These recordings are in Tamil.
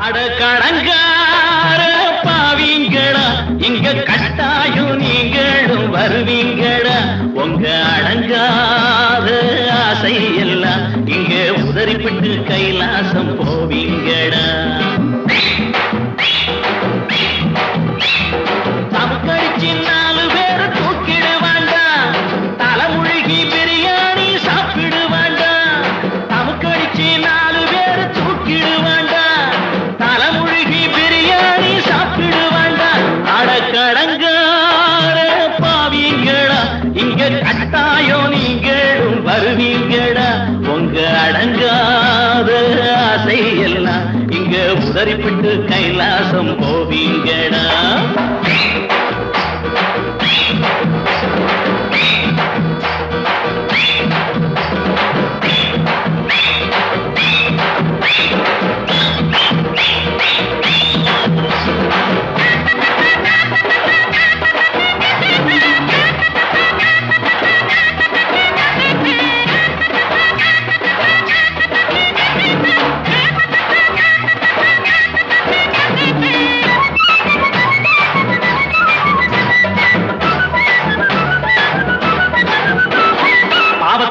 அட கடங்கார பாவீங்களா இங்க கட்டாயம் நீங்களும் வருவீங்களா? உங்க அடங்காத ஆசை எல்லாம் இங்க உதறிப்பட்டு கைலாசம் போவீங்களா? நீங்க கட்டாயம் நீங்களும் வருவீங்கடா. உங்க அடங்காத ஆசை எல்லாம் இங்க உதறிப்பிட்டு கைலாசம் போவீங்கடா.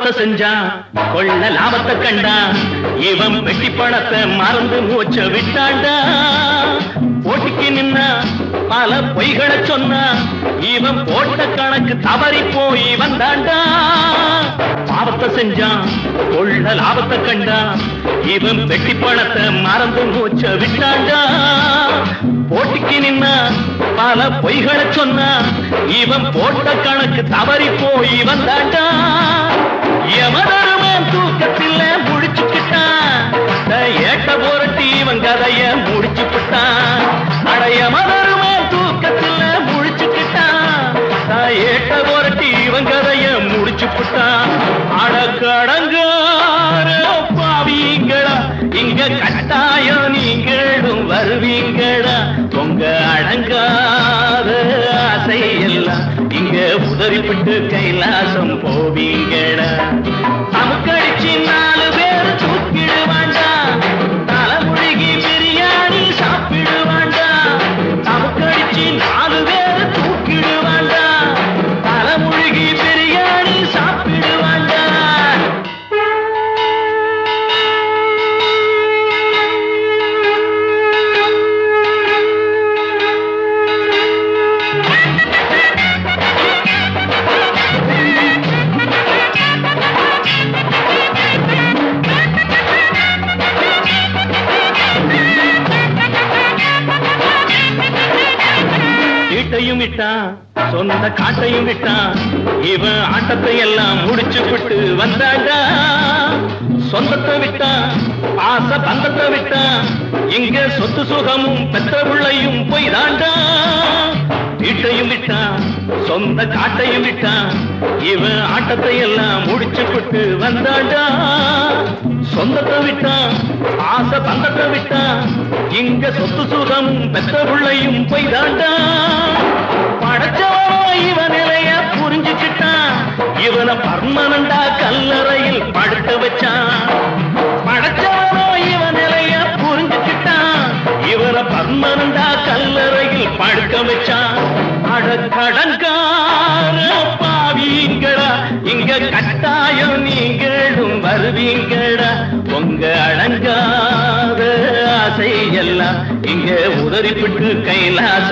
பாவத்தை செஞ்சான் கொள்ள லாபத்தை கண்டான் இவன் வெட்டி பணத்தை மறந்து மூச்ச விட்டாண்டா. போட்டிக்கு நின்னா பல பொய்களை சொன்னா இவன் போட்ட கணக்கு தவறி போய் வந்தாண்டா. பாவத்தை செஞ்சான் கொள்ள லாபத்தை கண்டான் இவன் வெட்டி பணத்தை மறந்து மூச்ச விட்டாண்டா. போட்டிக்கு நின்னா பல பொய்களை சொன்னா இவன் போட்ட கணக்கு தவறி போய் வந்தாண்டா. Yeah. வீட்டையும் விட்டான் சொந்த காட்டையும் விட்டான். இவன் ஆட்டத்தை எல்லாம் முடிச்சு விட்டு வந்தாடா. சொந்தத்தை விட்டான் பாச பந்தத்தை விட்டான். இங்க சொத்து சுகமும் பெற்ற உள்ளையும் போய் தாண்டா வீட்டையும் விட்டான் சொந்த காட்டையும் விட்டான். இவன் ஆட்டத்தை எல்லாம் முடிச்சு விட்டு வந்தாண்டா சொந்தத்தை விட்டான் ஆசை பந்தத்தை விட்டான். இங்க சொத்து சுகம் பெற்ற பிள்ளையும் போய் தாண்டா கல்லறையில் படுக்க வச்சான் பாவீங்களா? இங்க கட்டாயம் நீங்களும் வருவீங்களா? உங்க அழங்காத ஆசை எல்லாம் இங்க உதறிப்பிட்டு கைலாசம்